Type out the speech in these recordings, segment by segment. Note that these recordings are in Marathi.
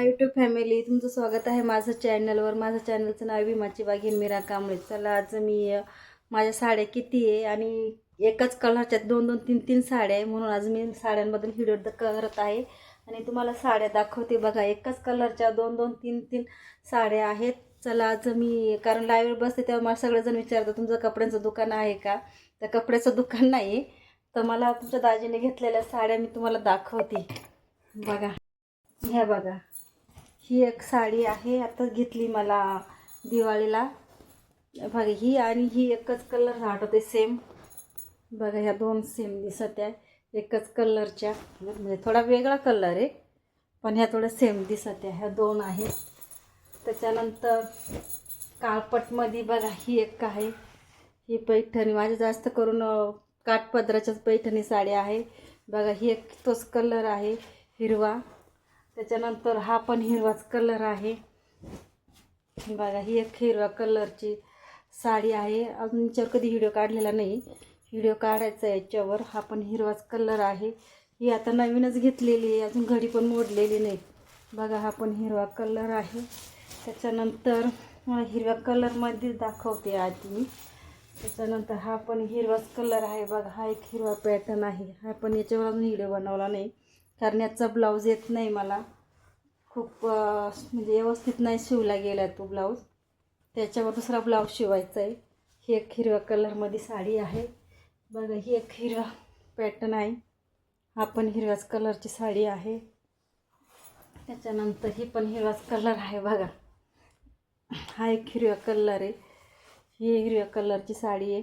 यूट्यूब फॅमिली तुमचं स्वागत आहे माझं चॅनलवर माझं चॅनलचं नाव विमाची बागीन मीरा कांबळे. चला आज मी माझ्या साड्या किती आहे आणि एकाच कलरच्या दोन दोन तीन तीन साड्या आहे म्हणून आज मी साड्यांबद्दल व्हिडिओ द- करत आहे. आणि तुम्हाला साड्या दाखवते बघा एकाच कलरच्या दोन दोन तीन तीन साड्या आहेत. चला आज मी कारण लाईव्ह बसते तेव्हा मला सगळेजण विचारतात तुमचं कपड्यांचं दुकान आहे का? तर कपड्याचं दुकान नाही तर मला तुमच्या दाजीने घेतलेल्या साड्या मी तुम्हाला दाखवते. बघा ह्या बघा. ही एक साडी आहे आता घेतली मला दिवाळीला. बघा ही आणि ही एकच कलर आठवते सेम बघा ह्या दोन सेम दिसत आहे. एकच कलरच्या. म्हणजे थोडा वेगळा कलर आहे पण ह्या थोड्या सेम दिसत आहे. ह्या दोन आहेत. त्याच्यानंतर काळपटमध्ये बघा ही एक आहे. ही पैठणी. माझी जास्त करून काठपदराच्याच पैठणी साडी आहे. बघा ही एक तोच कलर आहे हिरवा. त्याच्यानंतर हा पण हिरवाच कलर आहे. बघा ही एक हिरव्या कलरची साडी आहे. अजून याच्यावर कधी व्हिडिओ काढलेला नाही. व्हिडिओ काढायचा आहे याच्यावर. हा पण हिरवाच कलर आहे. ही आता नवीनच घेतलेली आहे. अजून घडी पण मोडलेली नाही. बघा हा पण हिरवा कलर आहे. त्याच्यानंतर मला हिरव्या कलरमध्ये दाखवते आधी मी. त्याच्यानंतर हा पण हिरवाच कलर आहे. बघा हा एक हिरवा पॅटर्न आहे. हा पण याच्यावर अजून व्हिडिओ बनवला नाही. कारण याचा ब्लाऊज येत नाही मला. खूप म्हणजे व्यवस्थित नाही शिवला गेला तो ब्लाऊज त्याच्यावर दुसरा ब्लाऊज शिवायचा आहे ही एक हिरव्या कलरमध्ये साडी आहे. बघा ही एक हिरवा पॅटर्न आहे. हा पण हिरव्याच कलरची साडी आहे. त्याच्यानंतर ही पण हिरवाच कलर आहे बघा. हा एक हिरवा कलर आहे. ही हिरव्या कलरची साडी आहे.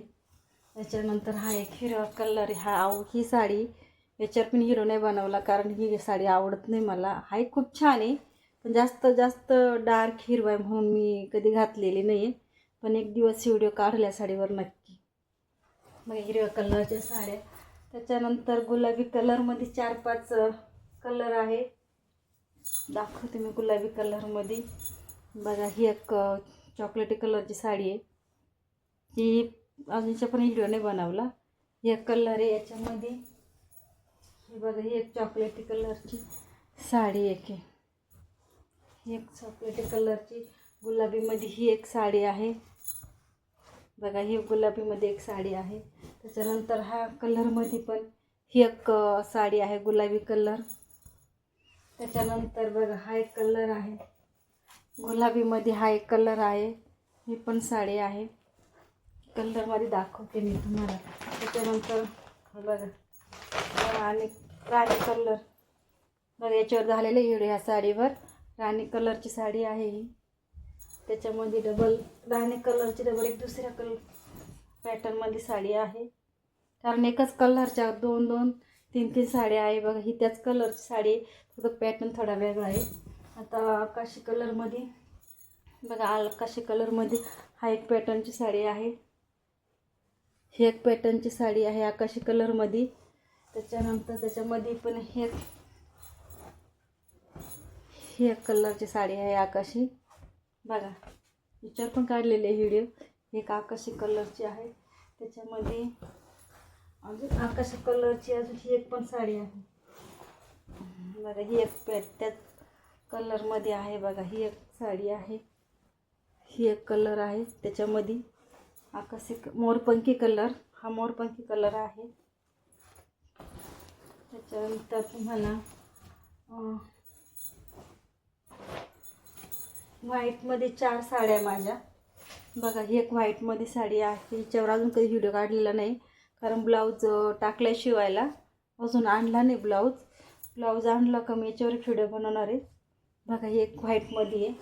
त्याच्यानंतर हा एक हिरवा कलर आहे. हा आव ही साडी. याच्यावर पण हिरो नाही बनवला कारण ही साडी आवडत नाही मला. हाही खूप छान आहे पण जास्त जास्त डार्क हिरवा आहे म्हणून मी कधी घातलेली नाही आहे पण एक दिवस व्हिडिओ काढल्या साडीवर नक्की. मग हिरव्या कलरच्या साड्या. त्याच्यानंतर गुलाबी कलरमध्ये चार पाच कलर आहे. दाखवते मी गुलाबी कलरमध्ये बघा ही एक चॉकलेटी कलरची साडी आहे. ती अजूनच्या पण व्हिडिओ नाही बनवला. हे कलर आहे याच्यामध्ये. ही बघा ही एक चॉकलेटी कलरची साडी एक आहे ही एक चॉकलेटी कलरची गुलाबीमध्ये ही एक साडी आहे. बघा ही गुलाबीमध्ये एक साडी आहे. त्याच्यानंतर हा कलरमध्ये पण ही एक साडी आहे गुलाबी कलर त्याच्यानंतर बघा हा एक कलर आहे. गुलाबीमध्ये हा एक कलर आहे. ही पण साडी आहे. कलरमध्ये दाखवते मी तुम्हाला. त्याच्यानंतर बघा आणि राणी कलर. बघा याच्यावर झालेलं हिरो ह्या साडीवर. राणी कलरची साडी आहे ही. त्याच्यामध्ये डबल राणी कलरची डबल एक दुसऱ्या कलर पॅटर्नमध्ये साडी आहे. कारण एकच कलरच्या दोन दोन तीन तीन साड्या आहे. बघा ही त्याच कलरची साडी फक्त पॅटर्न थोडा वेगळा आहे. आता आकाशी कलरमध्ये बघा आकाशी कलरमध्ये हा एक पॅटर्नची साडी आहे. ही एक पॅटर्नची साडी आहे आकाशी कलरमध्ये त्याच्यानंतर त्याच्यामध्ये पण हे ही एक कलरची साडी आहे आकाशी. बघा विचार पण काढलेले आहे व्हिडिओ. एक आकाशी कलरची आहे. त्याच्यामध्ये अजून आकाशी कलरची अजून ही एक पण साडी आहे. बघा ही एक पॅट त्याच कलरमध्ये आहे. बघा ही एक साडी आहे. ही एक कलर आहे. त्याच्यामध्ये आकाशी क- मोरपंखी कलर हा मोरपंखी कलर आहे. त्याच्यानंतर तुम्हाला व्हाईटमध्ये चार साड्या माझ्या. बघा ही एक व्हाईटमध्ये साडी आहे. हिच्यावर अजून कधी व्हिडिओ काढलेला नाही. कारण ब्लाऊज टाकला शिवायला अजून आणला नाही ब्लाऊज. ब्लाऊज आणला का मी याच्यावर व्हिडिओ बनवणार आहे. बघा ही एक व्हाईटमध्ये आहे.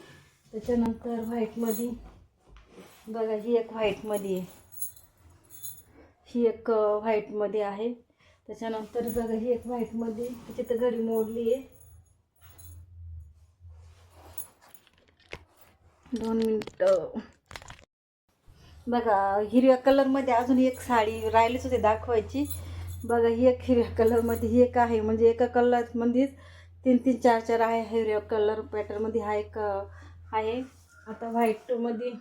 त्याच्यानंतर व्हाईटमध्ये बघा ही एक व्हाईटमध्ये आहे. ही एक व्हाईटमध्ये आहे. त्याच्यानंतर बघा ही एक व्हाईटमध्ये तिची तर घडी मोडली आहे. दोन मिनटं. बघा हिरव्या कलरमध्ये अजून एक साडी राहिलीच होती दाखवायची. बघा ही एक हिरव्या कलरमध्ये ही एक आहे. म्हणजे एका कलरमध्येच तीन तीन चार चार आहे हिरव्या कलर पॅटर्नमध्ये हा एक आहे. आता व्हाईटमध्ये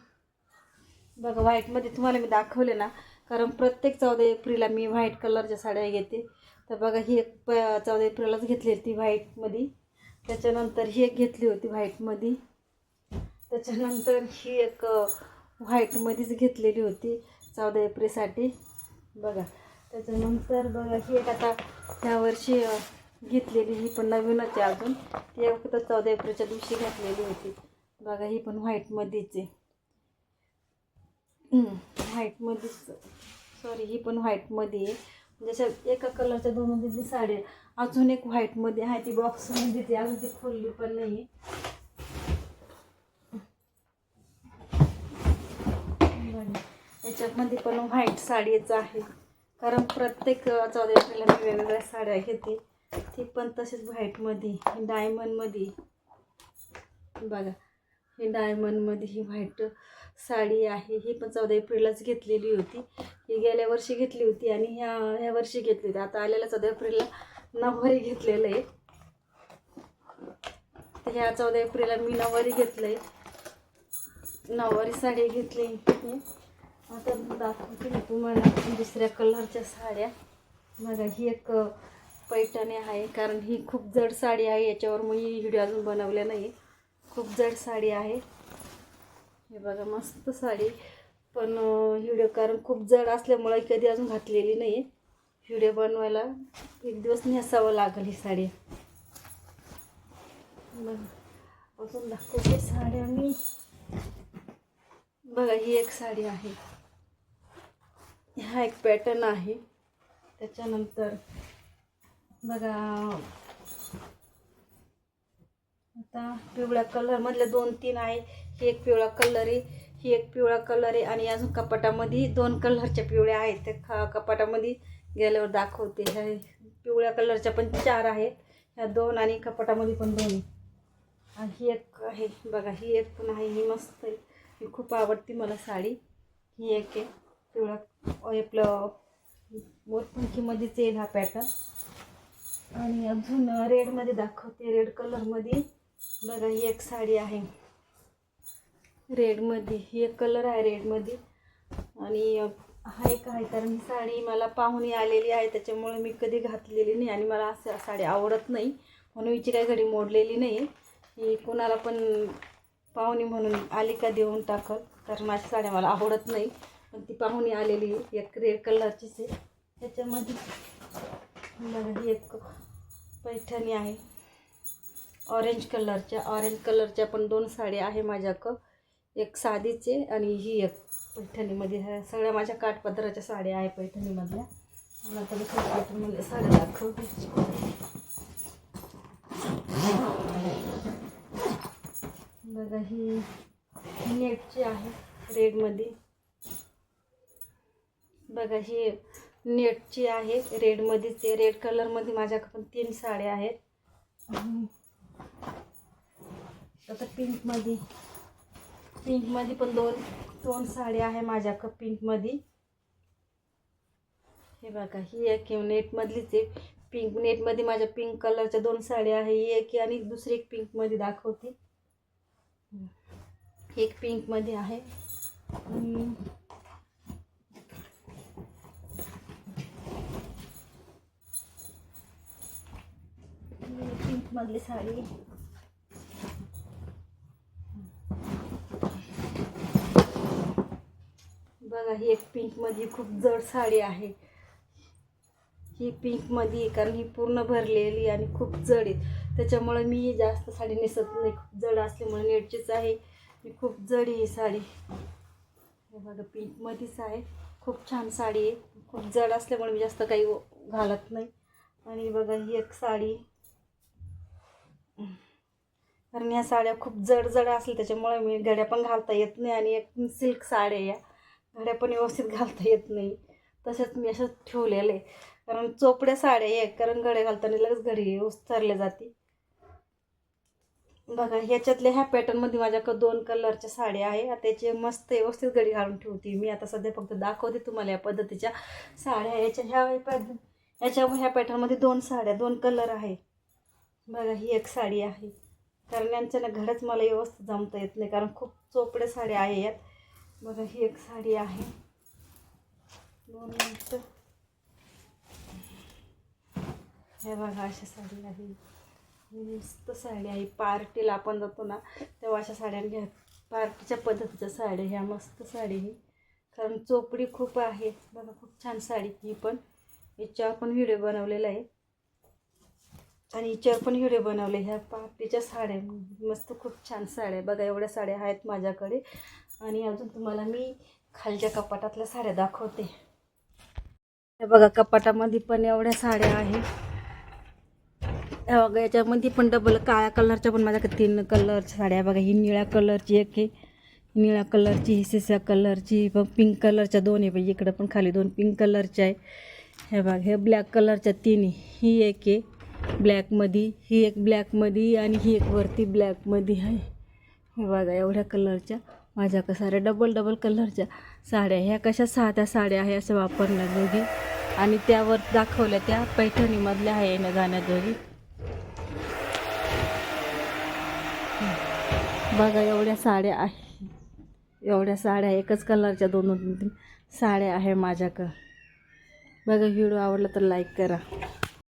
बघा व्हाईटमध्ये तुम्हाला मी दाखवले ना कारण प्रत्येक चौदा एप्रिलला मी व्हाईट कलरच्या साड्या घेते. तर बघा ही एक प चौदा एप्रिललाच घेतली होती व्हाईटमध्ये त्याच्यानंतर ही एक घेतली होती व्हाईटमध्ये त्याच्यानंतर ही एक व्हाईटमध्येच घेतलेली होती चौदा एप्रिलसाठी. बघा त्याच्यानंतर बघा ही एक आता ह्या वर्षी घेतलेली ही पण नवीनच आहे अजून. ती एक फक्त चौदा एप्रिलच्या दिवशी घातलेली होती. बघा ही पण व्हाईटमध्येच आहे. व्हाईटमध्येच सॉरी ही पण व्हाईटमध्ये आहे. म्हणजे जशा एका कलरच्या दोन दिली साड्या अजून एक व्हाईटमध्ये आहे ती बॉक्समध्ये ती अजून ती खोलली पण नाही याच्यामध्ये पण व्हाईट साडीच आहे. कारण प्रत्येक चौदा एप्रिलला मी वेगवेगळ्या साड्या घेते. ती पण तशीच व्हाईटमध्ये डायमंडमध्ये बघा. हे डायमंडमध्ये ही व्हाईट साडी आहे ही पण चौदा एप्रिललाच घेतलेली होती. ही गेल्या वर्षी घेतली होती आणि ह्या ह्या वर्षी घेतली होती. आता आलेल्या चौदा एप्रिलला नऊवारी घेतलेलं आहे. तर ह्या चौदा एप्रिलला मी नऊवारी घेतलं आहे नऊवारी साडी घेतली आता दाखवते मी तुम्हाला दुसऱ्या कलरच्या साड्या. बघा ही एक पैठणी आहे कारण ही खूप जड साडी आहे याच्यावर मी व्हिडिओ अजून बनवल्या नाही खूप जड साडी आहे. हे बघा मस्त साडी. पण व्हिडिओ कारण खूप जड असल्यामुळे कधी अजून घातलेली नाही आहे व्हिडिओ बनवायला एक दिवस नेसावं लागेल ही साडी. बघा अजून दाखवते साड्या मी बघा ही एक साडी आहे. हा एक पॅटर्न आहे. त्याच्यानंतर बघा आता पिवळ्या कलरमधल्या दोन तीन आहे. ही एक पिवळा कलर आहे. ही एक पिवळा कलर आहे. आणि अजून कपाटामध्ये दोन कलरच्या पिवळ्या आहेत. त्या खा कपाटामध्ये गेल्यावर दाखवते. ह्या पिवळ्या कलरच्या पण चार आहेत. ह्या दोन आणि कपाटामध्ये पण दोन आणि ही एक आहे. बघा ही एक पण आहे. ही मस्त आहे. ही खूप आवडती मला साडी. ही एक आहे. पिवळा आपलं मोरपंखीमध्येच येईल हा पॅटर्न आणि अजून रेडमध्ये दाखवते. रेड कलरमध्ये बघा ही एक साडी आहे. रेडमध्ये ही एक कलर आहे रेडमध्ये आणि हा एक आहे. कारण ही साडी मला पाहुणी आलेली आहे त्याच्यामुळे मी कधी घातलेली नाही आणि मला असं साडी आवडत नाही. म्हणून हिची काही घडी मोडलेली नाही. ही कोणाला पण पाहुणी म्हणून आली का देऊन टाकल. कारण माझ्या साड्या मला आवडत नाही. पण ती पाहुणी आलेली आहे. एक रेड कलरचीच आहे. त्याच्यामध्ये ही एक पैठणी आहे. ऑरेंज कलरच्या ऑरेंज कलरच्या पण दोन साड्या आहे माझ्याकडं. एक साधीचे आणि ही एक पैठणीमध्ये ह्या सगळ्या माझ्या काठपदराच्या साड्या आहे पैठणीमधल्या. मला आता खूप पैठणीमधल्या साड्या दाखवते. बघा ही नेटची आहे रेडमध्ये. बघा ही नेटची आहे रेडमध्येच आहे. रेड कलरमध्ये माझ्याकडे पण तीन साड्या आहेत. आता पिंकमध्ये पिंकमध्ये पण दोन दोन साड्या आहे माझ्याकडं पिंकमध्ये. हे बघा ही एक नेटमधलीच आहे. पिंक नेटमध्ये माझ्या पिंक कलरच्या दोन साड्या आहे ही एक आणि दुसरी एक पिंकमध्ये दाखवते. एक पिंकमध्ये आहे. पिंकमधली साडी. बघा ही एक पिंकमध्ये खूप जड साडी आहे. ही पिंकमध्ये आहे, कारण ही पूर्ण भरलेली आणि खूप जड आहे. त्याच्यामुळे मी जास्त साडी नेसत नाही. खूप जड असल्यामुळे नेटचीच आहे. ही खूप जड आहे ही साडी. हे बघा पिंकमध्येच आहे. खूप छान साडी आहे. खूप जड असल्यामुळे मी जास्त काही घालत नाही. आणि बघा ही एक साडी. कारण ह्या साड्या खूप जड जड असल्या त्याच्यामुळे मी गड्या पण घालता येत नाही. आणि एक सिल्क साड्या या. घड्या पण व्यवस्थित घालता येत नाही. तसेच मी असं ठेवलेलं. आहे कारण चोपड्या साड्या आहे कारण घड्या घालताना लगेच घडी उचरल्या जाते. बघा ह्याच्यातल्या ह्या पॅटर्नमध्ये माझ्याकडे दोन कलरच्या साड्या आहे. आता त्याचे मस्त व्यवस्थित घडी घालून ठेवते मी. आता सध्या फक्त दाखवते तुम्हाला या पद्धतीच्या साड्या याच्या ह्या पॅटर्न याच्या ह्या पॅटर्नमध्ये दोन साड्या दोन कलर आहे. बघा ही एक साडी आहे. कारण यांच्या ना मला व्यवस्थित जमता येत नाही. कारण खूप चोपड्या साड्या आहे यात बघा ही एक साडी आहे. दोन मिनटं. हे बघा अशा साडी आहे मस्त साडी आहे. पार्टीला आपण जातो ना तेव्हा अशा साड्या घ्या पार्टीच्या पद्धतीच्या साड्या ह्या मस्त साडी ही. कारण चोपडी खूप आहे. बघा खूप छान साडी ही पण. याच्यावर पण व्हिडिओ बनवलेला आहे. आणि हिच्यावर पण व्हिडिओ बनवले ह्या पार्टीच्या साड्या. मस्त खूप छान साड्या बघा एवढ्या साड्या आहेत माझ्याकडे. आणि अजून तुम्हाला मी खालच्या कपाटातल्या साड्या दाखवते. हे बघा कपाटामध्ये पण एवढ्या साड्या आहेत. बघा याच्यामध्ये पण डबल काळ्या कलरच्या पण माझ्याकडे तीन कलरच्या साड्या बघा ही निळ्या कलरची एक आहे. निळ्या कलरची ही सिसा कलरची मग पिंक कलरच्या दोन आहे. बाई इकडं पण खाली दोन पिंक कलरच्या आहे हे बघा हे ब्लॅक कलरच्या तीन ही एक आहे ब्लॅकमध्ये ही एक ब्लॅकमध्ये आणि ही एक वरती ब्लॅकमध्ये आहे. हे बघा एवढ्या कलरच्या माझ्याकडे साऱ्या डबल डबल कलरच्या साड्या ह्या कशा साध्या साड्या आहे असं वापरल्या दोघी. आणि त्यावर दाखवल्या त्या पैठणीमधल्या आहे ना गाण्या दोघी. बघा एवढ्या साड्या आहे. एवढ्या साड्या एकच कलरच्या दोन दोन तीन साड्या आहे माझ्याकडं बघा व्हिडिओ आवडला तर लाईक करा.